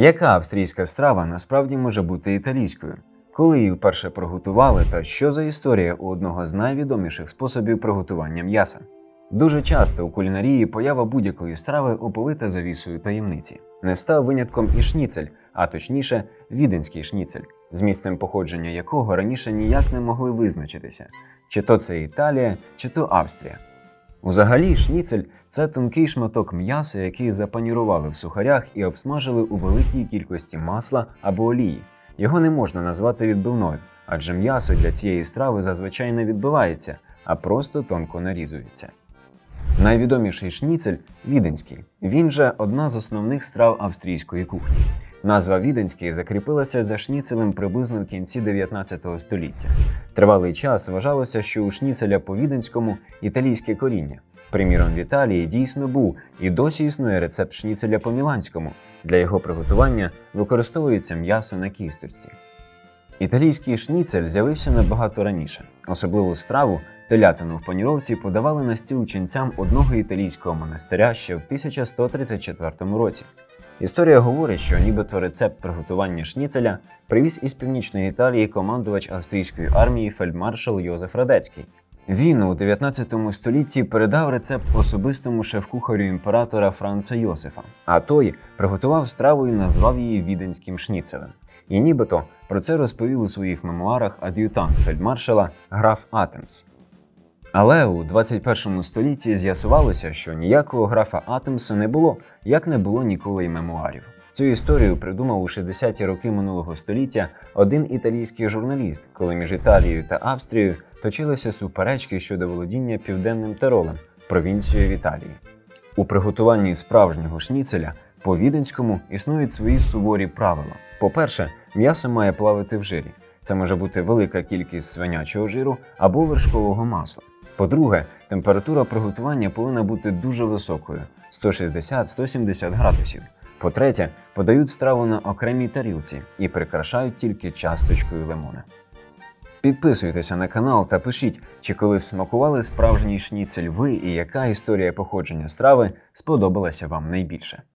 Яка австрійська страва насправді може бути італійською? Коли її вперше приготували, та що за історія у одного з найвідоміших способів приготування м'яса? Дуже часто у кулінарії поява будь-якої страви оповита завісою таємниці. Не став винятком і шніцель, а точніше, віденський шніцель, з місцем походження якого раніше ніяк не могли визначитися, чи то це Італія, чи то Австрія. Узагалі, шніцель це тонкий шматок м'яса, який запанірували в сухарях і обсмажили у великій кількості масла або олії. Його не можна назвати відбивною, адже м'ясо для цієї страви зазвичай не відбивається, а просто тонко нарізується. Найвідоміший шніцель віденський. Він же одна з основних страв австрійської кухні. Назва віденський закріпилася за шніцелем приблизно в кінці 19 століття. Тривалий час вважалося, що у шніцеля по віденському італійське коріння. Приміром, в Італії дійсно був і досі існує рецепт шніцеля по міланському. Для його приготування використовується м'ясо на кісточці. Італійський шніцель з'явився набагато раніше. Особливу страву телятину в паніровці подавали на стіл ченцям одного італійського монастиря ще в 1134 році. Історія говорить, що нібито рецепт приготування шніцеля привіз із північної Італії командувач австрійської армії фельдмаршал Йозеф Радецький. Він у 19 столітті передав рецепт особистому шеф-кухарю імператора Франца Йосифа, а той приготував страву і назвав її віденським шніцелем. І нібито про це розповів у своїх мемуарах ад'ютант фельдмаршала граф Атемс. Але у 21 столітті з'ясувалося, що ніякого графа Атемса не було, як не було ніколи й мемуарів. Цю історію придумав у 60-ті роки минулого століття один італійський журналіст, коли між Італією та Австрією точилися суперечки щодо володіння південним Тиролем, провінцією в Італії. У приготуванні справжнього шніцеля по віденському існують свої суворі правила. По-перше, м'ясо має плавати в жирі. Це може бути велика кількість свинячого жиру або вершкового масла. По-друге, температура приготування повинна бути дуже високою 160-170 градусів. По-третє, подають страву на окремій тарілці і прикрашають тільки часточкою лимона. Підписуйтеся на канал та пишіть, чи колись смакували справжній шніцель ви і яка історія походження страви сподобалася вам найбільше.